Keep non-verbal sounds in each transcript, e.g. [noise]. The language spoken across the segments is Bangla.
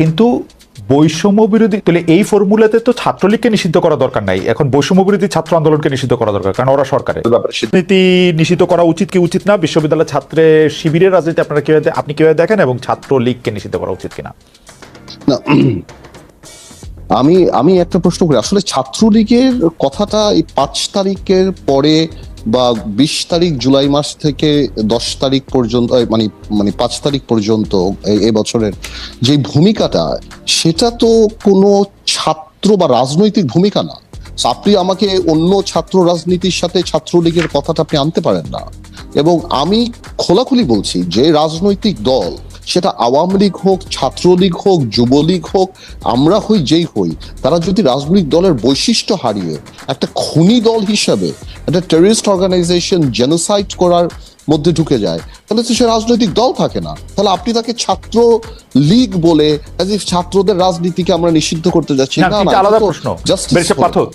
কিন্তু বৈষম্য বিরোধী তাহলে এই ফর্মুলাতে তো ছাত্রলীগকে নিষিদ্ধ করা দরকার নাই। এখন বৈষম্য বিরোধী ছাত্র আন্দোলনকে নিষিদ্ধ করা দরকার কারণ ওরা সরকারের। রাজনীতি নিষিদ্ধ করা উচিত কি উচিত না বিশ্ববিদ্যালয় ছাত্রের শিবিরের রাজনীতি আপনারা কীভাবে আপনি কীভাবে দেখেন এবং ছাত্রলীগকে নিষিদ্ধ করা উচিত কিনা? না আমি আমি একটা প্রশ্ন করি। আসলে ছাত্রলীগের কথাটা এই পাঁচ তারিখের পরে বা বিশ তারিখ জুলাই মাস থেকে দশ তারিখ পর্যন্ত মানে মানে পাঁচ তারিখ পর্যন্ত এই- এই বছরের যে ভূমিকাটা, সেটা তো কোনো ছাত্র বা রাজনৈতিক ভূমিকা না। আপনি আমাকে অন্য ছাত্র রাজনীতির সাথে ছাত্রলীগের কথাটা আপনি আনতে পারেন না। এবং আমি খোলাখুলি বলছি, যে রাজনৈতিক দল সেটা আওয়ামী লীগ হোক, ছাত্রলীগ হোক, যুবলীগ হোক, আমরা হই যেই হই, তারা যদি রাজনৈতিক দলের বৈশিষ্ট্য হারিয়ে একটা খুনি দল হিসাবে, একটা টেরিস্ট অর্গানাইজেশন জেনোসাইড করার মধ্যে ঢুকে যায় তাহলে তো সে রাজনৈতিক দল থাকে না। তাহলে আপনি তাকে ছাত্র লীগ বলে ছাত্রদের রাজনীতিকে আমরা নিষিদ্ধ করতে যাচ্ছি। না, তিনটা আলাদা প্রশ্ন।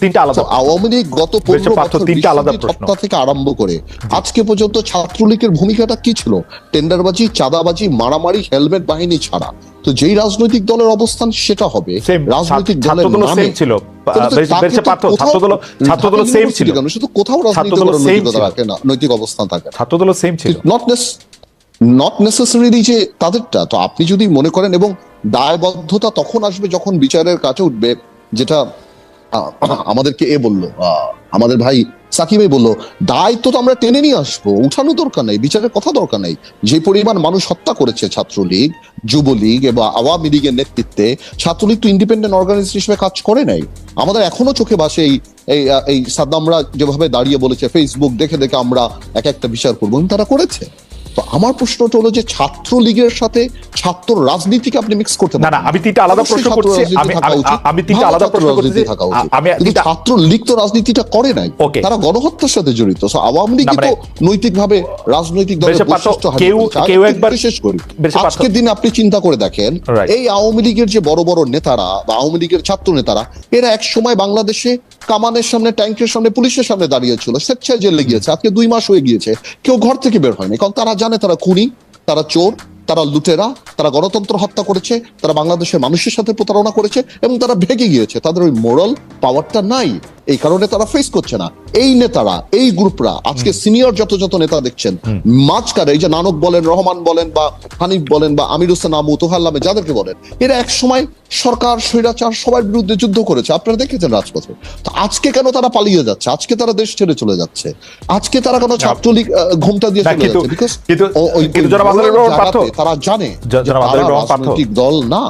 তিনটা আলাদা আওয়ামী লীগ গত ব্যারিস্টার পনেরো বছর তিনটা আলাদা হত্যা থেকে আরম্ভ করে আজকে পর্যন্ত ছাত্রলীগের ভূমিকাটা কি ছিল? টেন্ডারবাজি চাঁদাবাজি মারামারি হেলমেট বাহিনী ছাড়া। তো যেই রাজনৈতিক দলের অবস্থান সেটা হবে রাজনৈতিক দলের নামে। ছিল। ছাত্রদল ছাত্রদল সেম ছিল। শুধু কোথাও নৈতিকতা। না নৈতিক অবস্থান থাকে না। ছাত্রদল সেম ছিল। নট নট নেসেসারিলি যে তাদেরটা। তো আপনি যদি মনে করেন এবং দায়বদ্ধতা তখন আসবে যখন বিচারের কাছে উঠবে যেটা আমাদেরকে এ বলল আহ, আমাদের ভাই সাকিবে বলল, দায়িত্ব তো আমরা টেনে নিয়ে আসব, উঠানো দরকার নেই, বিচারের কথা দরকার নেই। যে পরিমাণ মানুষ হত্যা করেছে ছাত্রলীগ, যুবলীগ এবং আওয়ামী লীগের নেতৃত্বে, ছাত্রলীগ তো ইন্ডিপেন্ডেন্ট অর্গানাইজেশন হিসেবে কাজ করে নাই। আমাদের এখনও চোখে বাসে এই এই এই সাদ্দামরা যেভাবে দাঁড়িয়ে বলেছে ফেসবুক দেখে দেখে আমরা এক একটা বিচার করব। তারা করেছে। তো আমার প্রশ্নটা হলো যে ছাত্র লীগের সাথে ছাত্র রাজনীতিকে আপনি মিক্স করতে না না আমি তিনটা আলাদা প্রশ্ন করছি আমি আমি- তিনটা আলাদা প্রশ্ন করছি। আমি ছাত্র লীগ তো রাজনীতিটা করে নাই। তারা গণহত্যার সাথে জড়িত। So আওয়ামী লীগ মানে- তো নৈতিকভাবে রাজনৈতিক দলের বৈশিষ্ট্য কেউ- কেউ একবার- বিশেষ করি আজকের দিনে আপনি চিন্তা করে দেখেন এই আওয়ামী লীগের যে বড় বড় নেতারা বা আওয়ামী লীগের ছাত্র নেতারা এরা এক সময় বাংলাদেশে কামানের সামনে ট্যাঙ্কের সামনে পুলিশের সামনে দাঁড়িয়েছিল স্বেচ্ছায় জেলে গিয়েছে। আজকে দুই মাস হয়ে গিয়েছে। কেউ ঘর থেকে বের হয়নি কারণ তারা জানে তারা খুনি, তারা চোর, তারা লুটেরা, তারা গণতন্ত্র হত্যা করেছে, তারা বাংলাদেশের মানুষের সাথে প্রতারণা করেছে এবং তারা ভেগে গিয়েছে। তাদের ওই মোরাল পাওয়ারটা নাই। এই কারণে তারা ফেস করছে না। এই নেতারা এই গ্রুপরা আজকে সিনিয়র যত যত নেতা দেখছেন মাঝখানে এই যে নানক বলেন রহমান বলেন বা হানিফ বলেন বা আমির হোসেন আমু তোহাল্লামে যাদেরকে বলেন এরা এক সময় সরকার স্বৈরাচার সবার বিরুদ্ধে যুদ্ধ করেছে। আপনারা দেখেছেন রাজপথে। তো আজকে কেন তারা পালিয়ে যাচ্ছে? আজকে তারা দেশ ছেড়ে চলে যাচ্ছে। আজকে তারা কেন ছাত্রলীগ ঘোমটা দিয়ে চলে যাচ্ছে। বিকজ তারা জানে রাজনৈতিক দল না।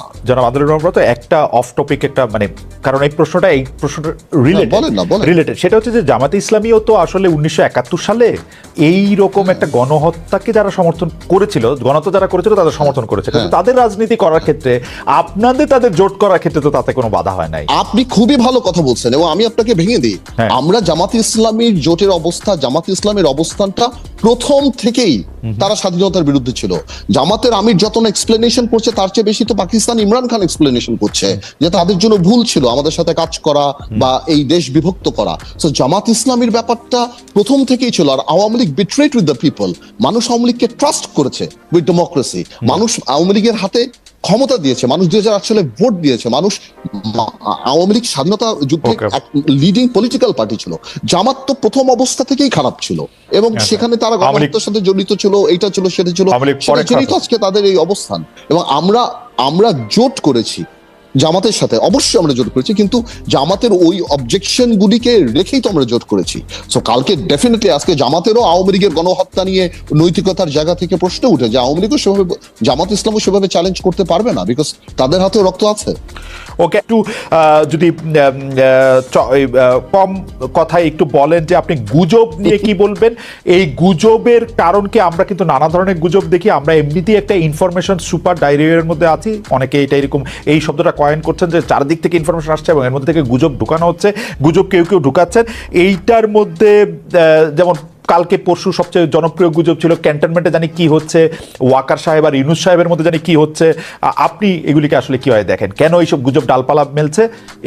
রহমান ব্রত, একটা অফ টপিক একটা মানে কারণ এই প্রশ্নটা এই প্রশ্নটা রিলেটেড। রিলেটেড সেটা হচ্ছে যে জামাতে ইসলামীও তো আসলে উনিশশো একাত্তর সালে এই রকম একটা গণহত্যাকে যারা সমর্থন করেছিল গণহত্যা যারা করেছিল তাদের সমর্থন করেছে। কিন্তু হ্যাঁ। তাদের রাজনীতি করার ক্ষেত্রে আপনাদের তাদের জোট করার ক্ষেত্রে তো তাতে কোনো বাধা হয় নাই। আপনি খুবই ভালো কথা বলছেন এবং আমি আপনাকে ভেঙে দিই। হ্যাঁ। আমরা জামাত ইসলামীর জোটের অবস্থা জামাত ইসলামের অবস্থানটা প্রথম থেকেই তারা স্বাধীনতার বিরুদ্ধে ছিল। জামাতের আমির যত এক্সপ্লেনেশন করছে তার চেয়ে বেশি তো পাকিস্তান ইমরান খান এক্সপ্লেনেশন করছে যে তাদের জন্য ভুল ছিল আমাদের সাথে কাজ করা বা এই দেশ বিভক্ত করা। জামাত ইসলামীর ব্যাপারটা প্রথম থেকেই ছিল আর Awami League betrayed with the people মানুষ আওয়ামী লীগকে ট্রাস্ট করেছে উইথ ডেমোক্রেসি মানুষ আওয়ামী লীগের হাতে ক্ষমতা দিয়েছে। মানুষ দুই হাজার আট সালে ভোট দিয়েছে। মানুষ আওয়ামী লীগ স্বাধীনতা যুদ্ধে লিডিং পলিটিক্যাল পার্টি ছিল। জামাত তো প্রথম অবস্থা থেকেই খারাপ ছিল। এবং আচ্ছা। সেখানে তারা গণহত্যার সাথে জড়িত ছিল এইটা ছিল সেটা ছিল। আজকে তাদের এই অবস্থান। এবং আমরা আমরা জোট করেছি। জামাতের সাথে। অবশ্যই আমরা জোট করেছি, কিন্তু জামাতের ওই অবজেকশন গুলিকে রেখেই তো আমরা জোট করেছি। সো কালকে ডেফিনেটলি আজকে জামাতেরও আওয়ামী লীগের গণহত্যা নিয়ে নৈতিকতার জায়গা থেকে প্রশ্ন উঠে যে আওয়ামী লীগও সেভাবে জামাত ইসলামও সেভাবে চ্যালেঞ্জ করতে পারবে না বিকজ তাদের হাতেও রক্ত আছে। ওকে, একটু যদি কম কথায় একটু বলেন যে আপনি গুজব নিয়ে কি বলবেন? এই গুজবের কারণ কি আমরা কিন্তু নানা ধরনের গুজব দেখি। আমরা এমনিতেই একটা ইনফরমেশন সুপার ডায়রিয়ার মধ্যে আছি। অনেকে এটা এরকম, এই শব্দটা কয়েন করছেন যে চারদিক থেকে ইনফরমেশন আসছে এবং এর মধ্যে থেকে গুজব ঢুকানো হচ্ছে। গুজব কেউ কেউ ঢুকাচ্ছেন। এইটার মধ্যে যেমন কালকে পরশু সবচেয়ে জনপ্রিয় গুজব ছিল ক্যান্টনমেন্টে, জানি কি হচ্ছে। ওয়াকার সাহেব আর ইউনুস সাহেবের মধ্যে জানি কি হচ্ছে। আপনি এগুলিকে আসলে কীভাবে দেখেন? কেন এইসব গুজব ডালপালা মেলছে?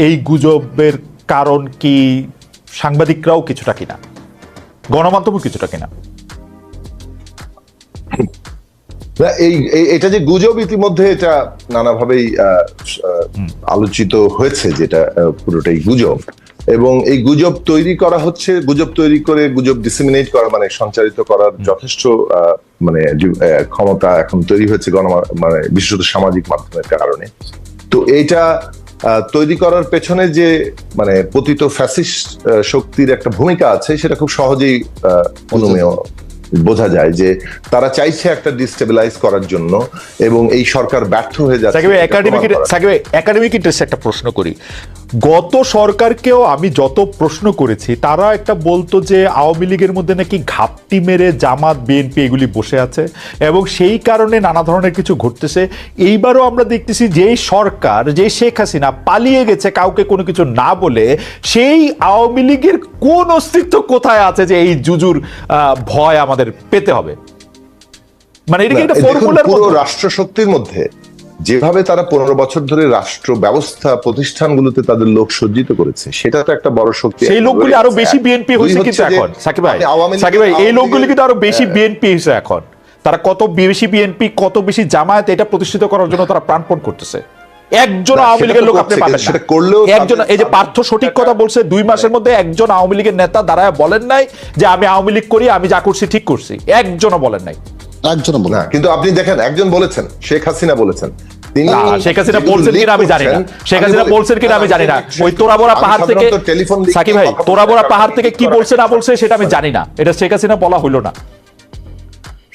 এই গুজবের কারণ কি সাংবাদিকরাও কিছুটা কিনা? গণমাধ্যমও কিছুটা কিনা? এই এটা যে গুজব ইতিমধ্যে এটা নানাভাবেই আলোচিত হয়েছে যেটা পুরোটাই গুজব। এবং এই গুজব তৈরি করা হচ্ছে গুজব তৈরি করে গুজব ডিসিমিনেট করা মানে সঞ্চারিত করার যথেষ্ট মানে ক্ষমতা এখন তৈরি হয়েছে গণ মানে বিশেষত সামাজিক মাধ্যমের কারণে। তো এইটা আহ, তৈরি করার পেছনে যে মানে পতিত ফ্যাসিস্ট শক্তির একটা ভূমিকা আছে সেটা খুব সহজেই আহ, অনুমেয় বোঝা যায় যে তারা চাইছে একটা ডিস্টেবিলাইজ করার জন্য এবং এই সরকার ব্যর্থ হয়ে যাচ্ছে একাডেমিক ইন্টারেস্ট একটা প্রশ্ন করি। গত সরকারকেও আমি যত প্রশ্ন করেছি তারা একটা বলতো যে আওয়ামী লীগের মধ্যে নাকি ঘাপটি মেরে জামাত বিএনপি এগুলি বসে আছে এবং সেই কারণে নানা ধরনের কিছু ঘটতেছে এইবারও আমরা দেখতেছি যে সরকার যে শেখ হাসিনা পালিয়ে গেছে কাউকে কোনো কিছু না বলে সেই আওয়ামী লীগের কোন অস্তিত্ব কোথায় আছে যে এই জুজুর আহ, ভয় আমাদের পেতে হবে মানে এটা কি একটা ফর্মুলার পুরো মতো? রাষ্ট্র শক্তির মধ্যে যেভাবে তারা পনেরো বছর ধরে রাষ্ট্র ব্যবস্থা প্রতিষ্ঠানগুলোতে তাদের লোক সজ্জিত করেছে সেটা তো একটা বড় শক্তি। সেই লোকগুলি আরও বেশি বিএনপি হয়েছে কিন্তু এখন। সাকিব ভাই সাকিব ভাই এই লোকগুলি কিন্তু আরও বেশি বিএনপি হয়েছে এখন। তারা কত বেশি বিএনপি কত বেশি জামায়াত এটা প্রতিষ্ঠিত করার জন্য তারা প্রাণপণ করতেছে। একজন আওয়ামী লীগের লোক আপনি পাবেন না। করলেও একজন এই যে পার্থ সঠিক কথা বলছে দুই মাসের মধ্যে একজন আওয়ামী লীগের নেতা দাঁড়ায় বলেন নাই যে আমি আওয়ামী লীগ করি আমি যা করছি ঠিক করছি। একজনও বলেন নাই। একজন না কিন্তু আপনি দেখেন একজন বলেছেন শেখ হাসিনা বলেছেন। তিনি শেখ হাসিনা বলছেন কিনা আমি জানি না। শেখ হাসিনা বলছেন কিনা আমি জানি না। ওই তোরাবোরা পাহাড় থেকে সাধারণত টেলিফোন leak সাকিব ভাই তোরাবোরা পাহাড় থেকে কি বলছে না বলছে সেটা আমি জানি না। এটা শেখ হাসিনা বলা হইল না।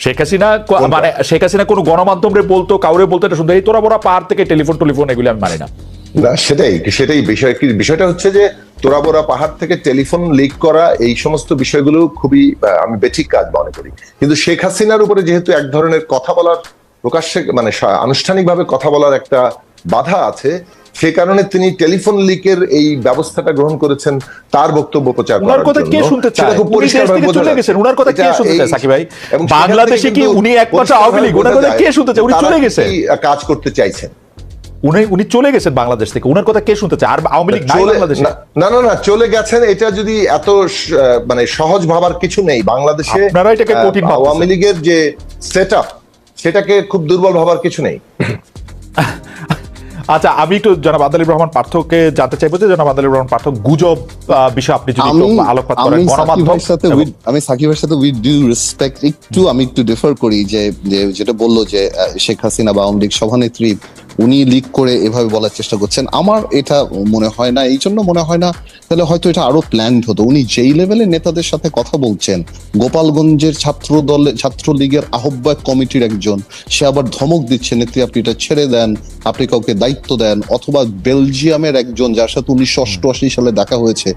শেখ হাসিনা মানে শেখ হাসিনা কোনো গণমাধ্যমে বলতো কাউরে বলতো এটা শুনতো এই তোরা বড়া পাহাড় থেকে টেলিফোন টেলিফোন এগুলি আমি মানি না। না সেটাই সেটাই বিষয় বিষয়টা হচ্ছে যে তোরাবোরা পাহাড় থেকে টেলিফোন লিক করা এই সমস্ত বিষয়গুলো খুবই আমি বেঠিক কাজ মনে করি। কিন্তু শেখ হাসিনার উপরে যেহেতু এক ধরনের কথা বলার প্রকাশ্যে মানে আনুষ্ঠানিকভাবে কথা বলার একটা বাধা আছে সে কারণে তিনি টেলিফোন লিকের এই ব্যবস্থাটা গ্রহণ করেছেন তার বক্তব্য প্রচার করার কথা কে শুনতে চায়? খুব উনি দেশ পরিষ্কারভাবে বোঝা চলে গেছেন কথা কে শুনতে চায় সাকিব ভাই? বাংলাদেশে কি উনি একমাত্র আওয়ামী লীগ কথা কে শুনতে চায়? উনি চলে গেছেন কাজ করতে চাইছেন? উনি উনি চলে গেছেন বাংলাদেশ থেকে। উনার কথা কে শুনতে চায় আর আওয়ামী লীগ নাই চলে- বাংলাদেশে? না- না না চলে গেছেন এটা যদি এত মানে সহজ ভাবার কিছু নেই বাংলাদেশে আপনারা এটাকে কঠিন আওয়ামী লীগের যে সেট সেটাকে খুব দুর্বল ভাবার কিছু নেই। [laughs] আচ্ছা আমি একটু জনাব আদালিব রহমান পার্থকে জানতে চাইব যে জনাব আদালিব রহমান পার্থ গুজব আহ, বিষয়ে আপনি যদি আলোকপাত করেন সাথে আমি সাকিবের সাথে উইথ ডিউ রেসপেক্ট একটু আমি একটু ডিফার করি যে যেটা বলল যে আহ, শেখ হাসিনা বা আওয়ামী লীগ সভানেত্রী উনি লিক করে এভাবে বলার চেষ্টা করছেন। আমার এটা মনে হয় না, এই জন্য মনে হয় না, তাহলে হয়তো এটা আরও প্ল্যান্ড হতো। উনি যেই লেভেলের নেতাদের সাথে কথা বলছেন, গোপালগঞ্জের ছাত্র দলে ছাত্রলীগের আহ্বায়ক কমিটির একজন, সে আবার ধমক দিচ্ছে, নেত্রী, আপনি এটা ছেড়ে দেন, আপনি কাউকে দায়িত্ব দেন। অথবা বেলজিয়ামের একজন, যার সাথে উনিশশো অষ্টআশি সালে দেখা হয়েছে,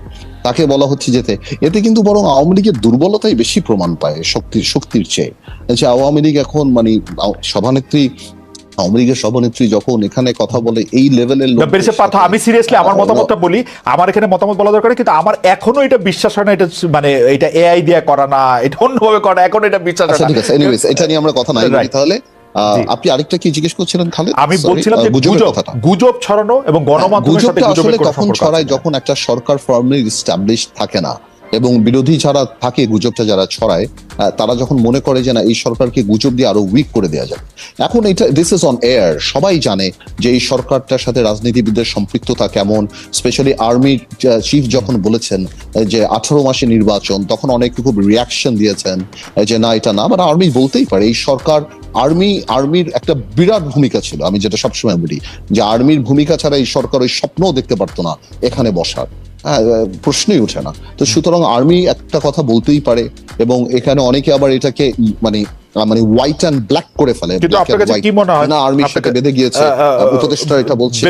তাকে বলা হচ্ছে যেতে। এতে কিন্তু বরং আওয়ামী লীগের দুর্বলতাই বেশি প্রমাণ পায় শক্তির শক্তির চেয়ে। যে আওয়ামী লীগ এখন মানে সভানেত্রী আওয়ামী লীগের সভানেত্রী যখন এখানে কথা বলে এই লেভেলের আমি সিরিয়াসলি আমার মতামতটা বলি আমার এখানে মতামত বলা দরকার কিন্তু আমার এখনও এটা বিশ্বাস হয় না এটা মানে এটা এআই দিয়ে করা না এটা অন্যভাবে করা এখন এটা বিশ্বাস হয় আচ্ছা না। ঠিক আছে এনিওয়েজ এটা নিয়ে আমরা কথা নাই তাহলে আপনি আরেকটা কি জিজ্ঞেস করছিলেন খালেদ? আমি বলছিলাম যে গুজব গুজব ছড়ানো এবং গণমাধ্যমের সাথে গুজবের কখন ছড়ায় যখন একটা সরকার ফার্মলি স্টাবলিশ থাকে না। এবং বিরোধী যারা থাকে গুজবটা যারা ছড়ায় তারা যখন মনে করে যে না, এই সরকারকে গুজব দিয়ে আরও উইক করে দেওয়া যাবে। এখন এটা দিস ইজ অন এয়ার সবাই জানে যে এই সরকারটার সাথে রাজনীতিবিদদের সম্পৃক্ততা কেমন স্পেশালি আর্মি চিফ যখন বলেছেন যে আঠারো মাসে নির্বাচন, তখন অনেকে খুব রিয়াকশন দিয়েছেন যে না, এটা না মানে আর্মি বলতেই পারে, এই সরকার আর্মি আর্মির একটা বিরাট ভূমিকা ছিল, আমি যেটা সবসময় বলি, যে আর্মির ভূমিকা ছাড়া এই সরকার ওই স্বপ্নও দেখতে পারতো না, এখানে বসার। প্রশ্নই ওঠে না। তো সুতরাং আর্মি একটা কথা বলতেই পারে এবং এখানে অনেকে আবার এটাকে মানে মানে হোয়াইট অ্যান্ড ব্ল্যাক করে ফেলে। কিন্তু আপনার কাছে কি মনে হয়? না আর্মির সাথে বেঁধে গিয়েছে আহ, আহ, উপদেষ্টা এটা বলছে।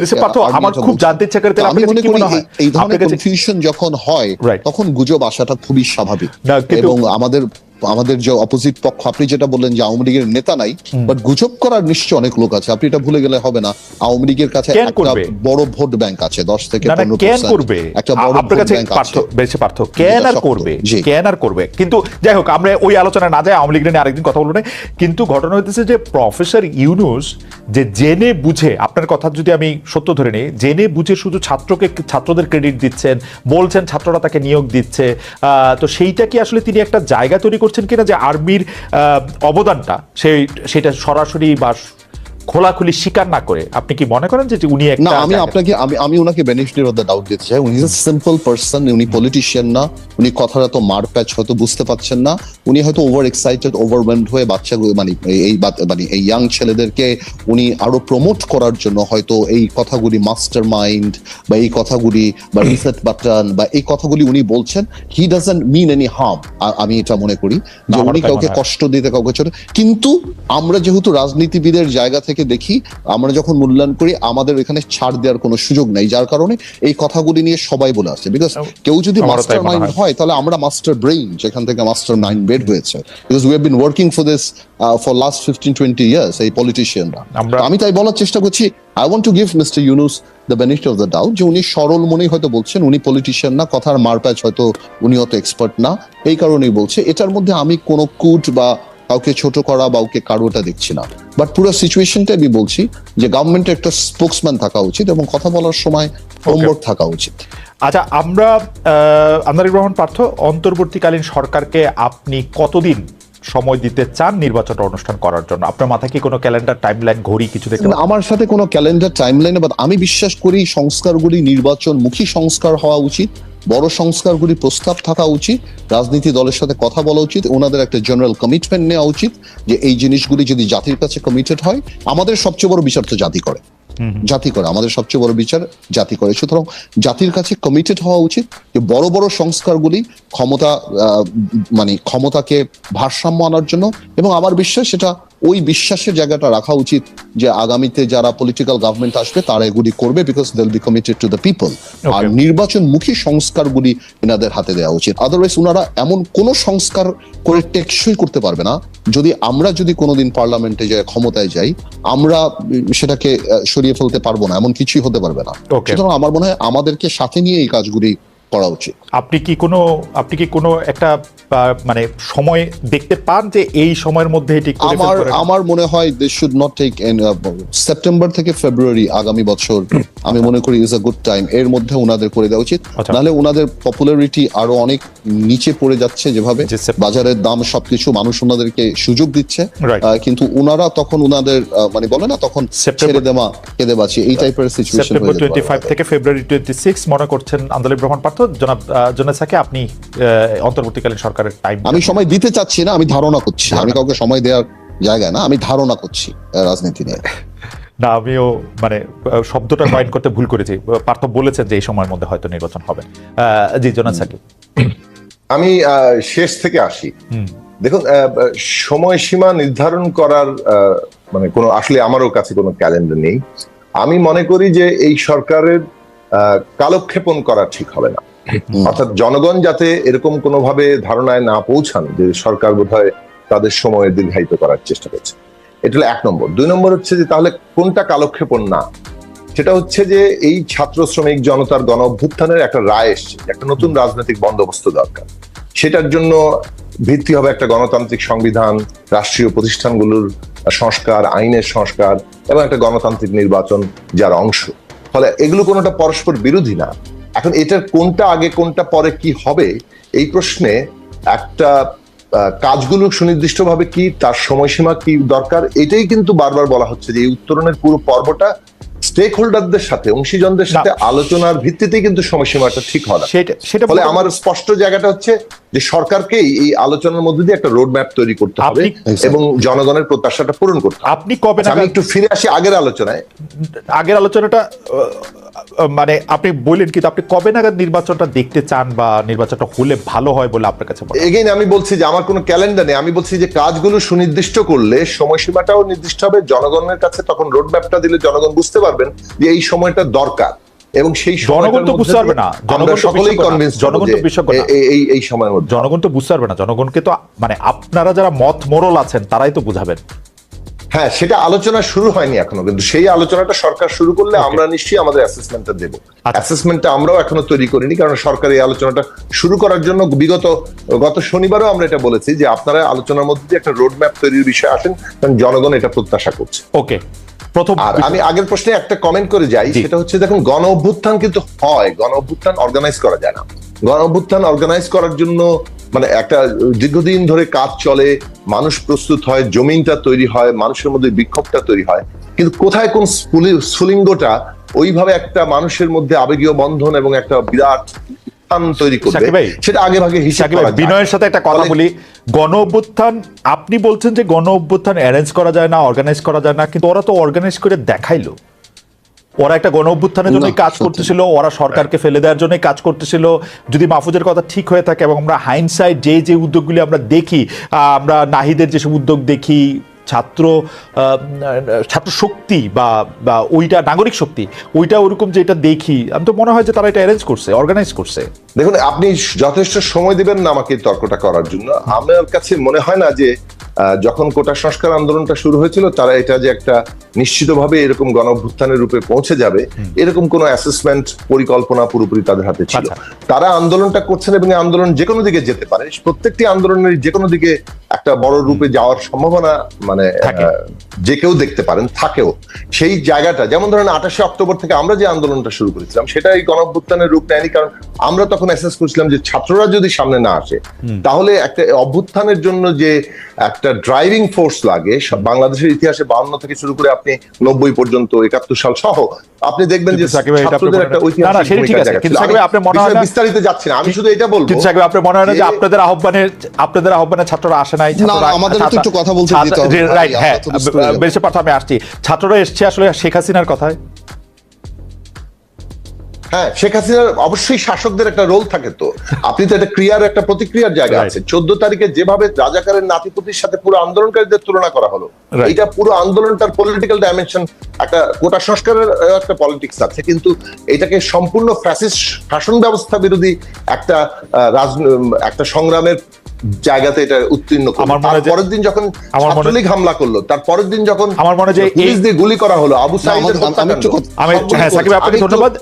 আমার খুব জানতে ইচ্ছা করে, আমি মনে করি মনে হয়? এই- ধরনের কনফিউশন যখন হয়. তখন গুজব আসাটা খুবই স্বাভাবিক। এবং আমাদের আমাদের যে অপোজিট পক্ষ আপনি যেটা বললেন যে আওয়ামী লীগের নেতা নাই বাট গুজব করার নিশ্চয় অনেক লোক আছে। আপনি এটা ভুলে গেলে হবে না। আওয়ামী লীগের কাছে একটা বড় ভোট ব্যাংক আছে দশ থেকে কেন করবে? একটা বড় ভোট ব্যাংক আছে। বেশি কেন আর করবে? কেন আর করবে? কিন্তু যাই হোক আমরা ওই আলোচনা না যাই আওয়ামী লীগ নিয়ে আরেকদিন কথা বলব না। কিন্তু ঘটনা হইতেছে যে প্রফেসর ইউনুস যে জেনে বুঝে আপনার কথা যদি আমি সত্য ধরে নিই জেনে বুঝে শুধু ছাত্রকে ছাত্রদের ক্রেডিট দিচ্ছেন বলছেন ছাত্ররা তাকে নিয়োগ দিচ্ছে আহ, তো সেইটা কি আসলে তিনি একটা জায়গা তৈরি করছেন কিনা যে আর্মির অবদানটা সেই সেটা সরাসরি বা খোলাখুলি স্বীকার না করে আপনি কি মনে করেন যে উনি একটা আমি আপনাকে আমি আমি ওনাকে বেনিফিট অফ দ্য ডাউট দিতে চাই। উনি সিম্পল পার্সন উনি পলিটিশিয়ান না উনি কথাটা তো মার প্যাচ হয়তো বুঝতে পারছেন না উনি হয়তো ওভার এক্সাইটেড ওভারওয়েলড হয়ে বাচ্চা মানে এই- মানে এই ইয়াং ছেলেদেরকে উনি আরও প্রমোট করার জন্য হয়তো এই কথাগুলি মাস্টার মাইন্ড বা এই কথাগুলি বা রিসেট বাটন বা এই কথাগুলি উনি বলছেন he doesn't mean any harm আমি এটা মনে করি। যে উনি কাউকে কষ্ট দিতে কাউকে ছোট কিন্তু আমরা যেহেতু রাজনীতিবিদের জায়গা থেকে দেখি আমরা যখন মূল্যায়ন করি আমাদের এখানে ছাড় দেওয়ার কোনো সুযোগ নেই যার কারণে এই কথাগুলি নিয়ে সবাই বলে আসছে। বিকজ কেউ যদি মাস্টার মাইন্ড হয়। হয় তাহলে আমরা মাস্টার ব্রেইন যেখান থেকে মাস্টার মাইন্ড বের হয়েছে। Because we have been working for this for last fifteen twenty years এই পলিটিশিয়ানরা আমি তাই বলার চেষ্টা করছি I want to give mister Yunus the benefit of the doubt যে উনি সরল মনেই হয়তো বলছেন উনি পলিটিশিয়ান না কথার মারপ্যাচ হয়তো উনি অত এক্সপার্ট না। এই কারণেই বলছে এটার মধ্যে আমি কোনো কুট বা কাউকে ছোট করা বা ওকে কারোটা দেখছি না। বাট পুরো সিচুয়েশনটা আমি বলছি যে গভর্নমেন্টের একটা স্পোক্সম্যান থাকা উচিত এবং কথা বলার সময় হোমওয়ার্ক থাকা উচিত। আচ্ছা আমরা আন্দারি গ্রহণ পার্থ অন্তর্বর্তীকালীন সরকারকে আপনি কতদিন সময় দিতে চান নির্বাচনটা অনুষ্ঠান করার জন্য? আপনার মাথায় কি কোনো ক্যালেন্ডার টাইমলাইন ঘড়ি কিছু দেখতে আমার সাথে কোনো ক্যালেন্ডার টাইমলাইনে বাট আমি বিশ্বাস করি সংস্কারগুলি নির্বাচনমুখী সংস্কার হওয়া উচিত। বড় সংস্কারগুলি প্রস্তাব থাকা উচিত রাজনীতি দলের সাথে কথা বলা উচিত ওনাদের একটা জেনারেল কমিটমেন্ট নেওয়া উচিত যে এই জিনিসগুলি যদি জাতির কাছে কমিটেড হয় আমাদের সবচেয়ে বড় বিচার তো জাতি করে। জাতি করে আমাদের সবচেয়ে বড় বিচার জাতি করে। সুতরাং জাতির কাছে কমিটেড হওয়া উচিত যে বড় বড় সংস্কারগুলি ক্ষমতা মানে ক্ষমতাকে ভারসাম্য আনার জন্য এবং আমার বিশ্বাস সেটা ওই বিশ্বাসের জায়গাটা রাখা উচিত যে আগামীতে যারা পলিটিক্যাল গভর্নমেন্ট আসবে তারা এগুলি করবে because they'll be committed to the people আর নির্বাচনমুখী সংস্কারগুলি এনাদের হাতে দেওয়া উচিত। আদারওয়াইজ ওনারা এমন কোন সংস্কার করে টেকসই করতে পারবে না। যদি আমরা যদি কোনোদিন পার্লামেন্টে যাই ক্ষমতায় যাই আমরা সেটাকে সরিয়ে ফেলতে পারব না এমন কিছুই হতে পারবে না। সুতরাং আমার মনে হয় আমাদেরকে সাথে নিয়ে এই কাজগুলি করা উচিত। আপনি কি কোনো আপনি কি কোনো একটা মানে সময় দেখতে পান যে এই সময়ের মধ্যে এটি আমার আমার মনে হয় they should not take September থেকে ফেব্রুয়ারি আগামী বছর আমি মনে করি ইজ আ গুড টাইম এর মধ্যে ওনাদের করে দেওয়া উচিত। আচ্ছা। নাহলে ওনাদের পপুলারিটি আরও অনেক নিচে পড়ে যাচ্ছে যেভাবে। বাজারের দাম সবকিছু মানুষ ওনাদেরকে সুযোগ দিচ্ছে। কিন্তু ওনারা তখন ওনাদের মানে বলে না তখন ছেড়ে দেওয়া কেঁদে বাঁচি এই টাইপের সিচুয়েশন সেপ্টেম্বর টোয়েন্টি ফাইভ থেকে ফেব্রুয়ারি টোয়েন্টি সিক্স মনে করছেন আন্দোলন ভ্রমণ পার্থ। জনাব জনেসাকে আপনি আহ, অন্তর্বর্তীকালীন সরকারের টাইম আমি সময় দিতে চাচ্ছি না আমি ধারণা করছি। আমি কাউকে সময় দেওয়ার জায়গা না আমি ধারণা করছি রাজনীতি নিয়ে। না আমিও মানে শব্দটা কয়েন করতে ভুল করেছি। পার্থ বলেছেন যে এই সময়ের মধ্যে হয়তো নির্বাচন হবে। আহ, জি জোনাসাকি আমি আহ, শেষ থেকে আসি। দেখুন আহ, সময়সীমা নির্ধারণ করার আহ, মানে কোনো আসলে আমারও কাছে কোনো ক্যালেন্ডার নেই। আমি মনে করি যে এই সরকারের আহ, কালক্ষেপণ করা ঠিক হবে না। অর্থাৎ জনগণ যাতে এরকম কোনোভাবে ধারণায় না পৌঁছান যে সরকার বোধহয় তাদের সময় দীর্ঘায়িত করার চেষ্টা করছে। এটা এক নম্বর। দুই নম্বর হচ্ছে যে তাহলে কোনটা কালক্ষেপণ না? সেটা হচ্ছে যে এই ছাত্র শ্রমিক জনতার গণ অভ্যুত্থানের একটা রায় এসছে, একটা নতুন রাজনৈতিক বন্দোবস্ত দরকার। সেটার জন্য ভিত্তি হবে একটা গণতান্ত্রিক সংবিধান, রাষ্ট্রীয় প্রতিষ্ঠানগুলোর সংস্কার, আইনের সংস্কার এবং একটা গণতান্ত্রিক নির্বাচন যার অংশ। ফলে এগুলো কোনোটা পরস্পর বিরোধী না এখন এটার কোনটা আগে কোনটা পরে কি হবে এই প্রশ্নে একটা কাজগুলো সুনির্দিষ্টভাবে কি তার সময়সীমা কি দরকার এটাই কিন্তু বারবার বলা হচ্ছে যে এই উত্তরণের পুরো পর্বটা স্টেক হোল্ডারদের সাথে অংশীজনদের সাথে আলোচনার ভিত্তিতেই কিন্তু সময়সীমাটা ঠিক হয় সেটা সেটা ফলে আমার স্পষ্ট জায়গাটা হচ্ছে যে সরকারকেই এই আলোচনার মধ্যে দিয়ে একটা রোড ম্যাপ তৈরি করতে হবে এবং জনগণের প্রত্যাশাটা পূরণ করতে হবে। আপনি কবে আচ্ছা, আমি একটু ফিরে আসি আগের আলোচনায়। আগের আলোচনাটা মানে আপনি বললেন কিন্তু আপনি কবে নাগাদ নির্বাচনটা দেখতে চান বা নির্বাচনটা হলে ভালো হয় বলে আপনার কাছে এগেইন আমি বলছি যে আমার কোনো ক্যালেন্ডার নেই। আমি বলছি যে কাজগুলো সুনির্দিষ্ট করলে সময়সীমাটাও নির্দিষ্ট হবে। জনগণের কাছে তখন রোড ম্যাপটা দিলে জনগণ বুঝতে পারবেন যে এই সময়টা দরকার। এবং সেই জনগণ তো বুঝতে পারবে না। জনগণ তো সকলেই কনভিন্স জনগণ তো বিশেষজ্ঞ এই এই সময়ের মধ্যে। জনগণ তো বুঝতে পারবে না। জনগণকে তো মানে আপনারা যারা মত মোরল আছেন তারাই তো বুঝাবেন। হ্যাঁ সেটা আলোচনা শুরু হয়নি এখনও কিন্তু সেই আলোচনাটা সরকার শুরু করলে আমরা নিশ্চয়ই আমাদের অ্যাসেসমেন্টটা দেবো। আচ্ছা। অ্যাসেসমেন্টটা আমরাও এখনও তৈরি করিনি কারণ সরকার এই আলোচনাটা শুরু করার জন্য বিগত গত শনিবারও আমরা এটা বলেছি যে আপনারা আলোচনার মধ্যে দিয়ে একটা রোড ম্যাপ তৈরির বিষয়ে আসেন কারণ জনগণ এটা প্রত্যাশা করছে। ওকে প্রথম আর আমি আগের প্রশ্নে একটা কমেন্ট করে যাই। সেটা হচ্ছে দেখুন গণ অভ্যুত্থান কিন্তু হয় গণ অভ্যুত্থান অর্গানাইজ করা যায় না। গণ অভ্যুত্থান অর্গানাইজ করার জন্য মানে একটা দীর্ঘদিন ধরে কাজ চলে মানুষ প্রস্তুত হয় জমিনটা তৈরি হয় মানুষের মধ্যে বিক্ষোভটা তৈরি হয়। কিন্তু কোথায় কোন স্ফুলিঙ্গটা ওইভাবে একটা মানুষের মধ্যে আবেগীয় বন্ধন এবং একটা বিরাট তৈরি করবে সেটা আগে ভাগে হিসাব। বিনয়ের সাথে একটা কথা বলি। গণ অভ্যুত্থান আপনি বলছেন যে গণ অভ্যুত্থান অ্যারেঞ্জ করা যায় না অর্গানাইজ করা যায় না কিন্তু ওরা তো অর্গানাইজ করে দেখাইলো। ওরা একটা গণ অভ্যুত্থানের জন্যই কাজ করতেছিল ওরা সরকারকে ফেলে দেওয়ার জন্যই কাজ করতেছিল। যদি মাহফুজের কথা ঠিক হয়ে থাকে এবং আমরা হাইনসাইড যে যে উদ্যোগগুলি আমরা দেখি আমরা নাহিদের যেসব উদ্যোগ দেখি ছাত্র ছাত্র শক্তি বা বা ওইটা নাগরিক শক্তি ওইটা ওরকম যেটা দেখি আমি তো মনে হয় যে তারা এটা অ্যারেঞ্জ করছে অর্গানাইজ করছে। দেখুন আপনি যথেষ্ট সময় দিবেন না আমাকে তর্কটা করার জন্য। আমার কাছে মনে হয় না যে যখন কোটা সংস্কার আন্দোলনটা শুরু হয়েছিল তারা এটা যে একটা নিশ্চিতভাবে এরকম গণ অভ্যুত্থানের রূপে পৌঁছে যাবে এরকম কোনো অ্যাসেসমেন্ট পরিকল্পনা পুরোপুরি তাদের হাতে ছিল। আচ্ছা। তারা আন্দোলনটা করছেন এবং আন্দোলন যে কোনো দিকে যেতে পারে। প্রত্যেকটি আন্দোলনের যে কোনো দিকে একটা বড় রূপে যাওয়ার সম্ভাবনা মানে। যে কেউ দেখতে পারেন থাকেও। সেই জায়গাটা যেমন ধরেন আঠাশে অক্টোবর থেকে আমরা যে আন্দোলনটা শুরু করেছিলাম সেটা এই গণঅভ্যুত্থানের রূপ নেয়নি কারণ আমরা তখন অ্যাসেস করছিলাম যে ছাত্ররা যদি সামনে না আসে তাহলে একটা অভ্যুত্থানের জন্য যে একটা ড্রাইভিং ফোর্স লাগে বাংলাদেশের ইতিহাসে বাউন্ন থেকে শুরু করে আপনি নব্বই পর্যন্ত একাত্তর সাল সহ আপনি দেখবেন যে আপনি ছাত্রদের একটা মনে হয় বিস্তারিত যাচ্ছি না আমি শুধু এটা বলব সাকিব আপনার মনে হয় না যে আপনাদের আহ্বানে আপনাদের আহ্বানে ছাত্ররা আসে নাই আমাদেরও একটু কথা বলতে। রাইট হ্যাঁ। বেশি পাঠ আমি আসছি ছাত্ররা এসছে আসলে শেখ হাসিনার কথায় হ্যাঁ শেখ হাসিনার অবশ্যই শাসকদের একটা রোল থাকে তো। আপনি তো একটা ক্রিয়ার একটা প্রতিক্রিয়ার জায়গা আছে চোদ্দ তারিখে যেভাবে রাজাকারের নাতিপুতির সাথে পুরো আন্দোলনকারীদের তুলনা করা হলো এটা পুরো আন্দোলনটার পলিটিক্যাল ডাইমেনশন একটা কোটা সংস্কারের একটা পলিটিক্স আছে। কিন্তু এটাকে সম্পূর্ণ ফ্যাসিস্ট শাসন ব্যবস্থা বিরোধী একটা রাজ একটা সংগ্রামের জায়গাতে এটা উত্তীর্ণ করল। আমার মনে হয় পরের দিন যখন আমার ছাত্রলীগ হামলা করল তার পরের দিন যখন আমার মনে হয় এই- পুলিশ দিয়ে গুলি করা হলো আবু সাইদের আমি- হ্যাঁ সাকিব আপনাকে ধন্যবাদ।